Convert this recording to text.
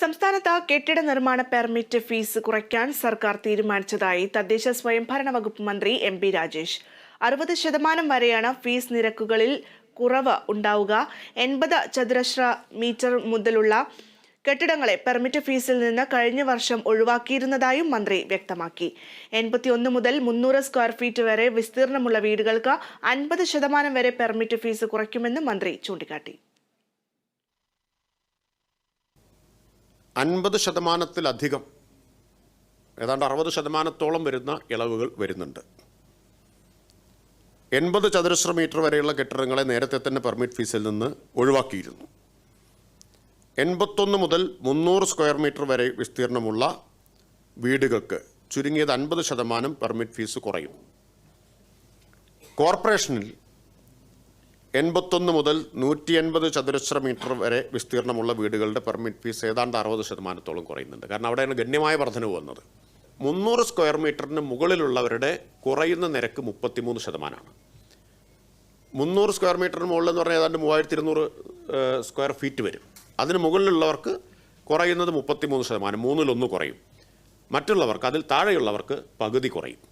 സംസ്ഥാനത്ത് കെട്ടിട നിർമ്മാണ പെർമിറ്റ് ഫീസ് കുറയ്ക്കാൻ സർക്കാർ തീരുമാനിച്ചതായി തദ്ദേശ സ്വയംഭരണ വകുപ്പ് മന്ത്രി എം പി രാജേഷ്. അറുപത് ശതമാനം വരെയാണ് ഫീസ് നിരക്കുകളിൽ കുറവ് ഉണ്ടാവുക. എൺപത് ചതുരശ്ര മീറ്റർ മുതലുള്ള കെട്ടിടങ്ങളെ പെർമിറ്റ് ഫീസിൽ നിന്ന് കഴിഞ്ഞ വർഷം ഒഴിവാക്കിയിരുന്നതായും മന്ത്രി വ്യക്തമാക്കി. എൺപത്തിയൊന്ന് മുതൽ മുന്നൂറ് സ്ക്വയർ ഫീറ്റ് വരെ വിസ്തീർണമുള്ള വീടുകൾക്ക് അൻപത് ശതമാനം വരെ പെർമിറ്റ് ഫീസ് കുറയ്ക്കുമെന്നും മന്ത്രി ചൂണ്ടിക്കാട്ടി. അൻപത് ശതമാനത്തിലധികം ഏതാണ്ട് അറുപത് ശതമാനത്തോളം വരുന്ന ഇളവുകൾ വരുന്നുണ്ട്. എൺപത് ചതുരശ്ര മീറ്റർ വരെയുള്ള കെട്ടിടങ്ങളെ നേരത്തെ തന്നെ പെർമിറ്റ് ഫീസിൽ നിന്ന് ഒഴിവാക്കിയിരുന്നു. എൺപത്തൊന്ന് മുതൽ മുന്നൂറ് സ്ക്വയർ മീറ്റർ വരെ വിസ്തീർണമുള്ള വീടുകൾക്ക് ചുരുങ്ങിയത് അൻപത് ശതമാനം പെർമിറ്റ് ഫീസ് കുറയും. കോർപ്പറേഷനിൽ എൺപത്തൊന്ന് മുതൽ നൂറ്റി എൺപത് ചതുരശ്ര മീറ്റർ വരെ വിസ്തീർണമുള്ള വീടുകളുടെ പെർമിറ്റ് ഫീസ് ഏതാണ്ട് അറുപത് ശതമാനത്തോളം കുറയുന്നുണ്ട്. കാരണം അവിടെയാണ് ഗണ്യമായ വർധനവ് വന്നത്. മുന്നൂറ് സ്ക്വയർ മീറ്ററിന് മുകളിലുള്ളവരുടെ കുറയുന്ന നിരക്ക് മുപ്പത്തിമൂന്ന് ശതമാനമാണ്. മുന്നൂറ് സ്ക്വയർ മീറ്ററിന് മുകളിൽ എന്ന് പറഞ്ഞാൽ ഏതാണ്ട് മൂവായിരത്തി ഇരുന്നൂറ് സ്ക്വയർ ഫീറ്റ് വരും. അതിന് മുകളിലുള്ളവർക്ക് കുറയുന്നത് മുപ്പത്തിമൂന്ന് ശതമാനം മൂന്നിലൊന്ന് കുറയും. മറ്റുള്ളവർക്ക് അതിൽ താഴെയുള്ളവർക്ക് പകുതി കുറയും.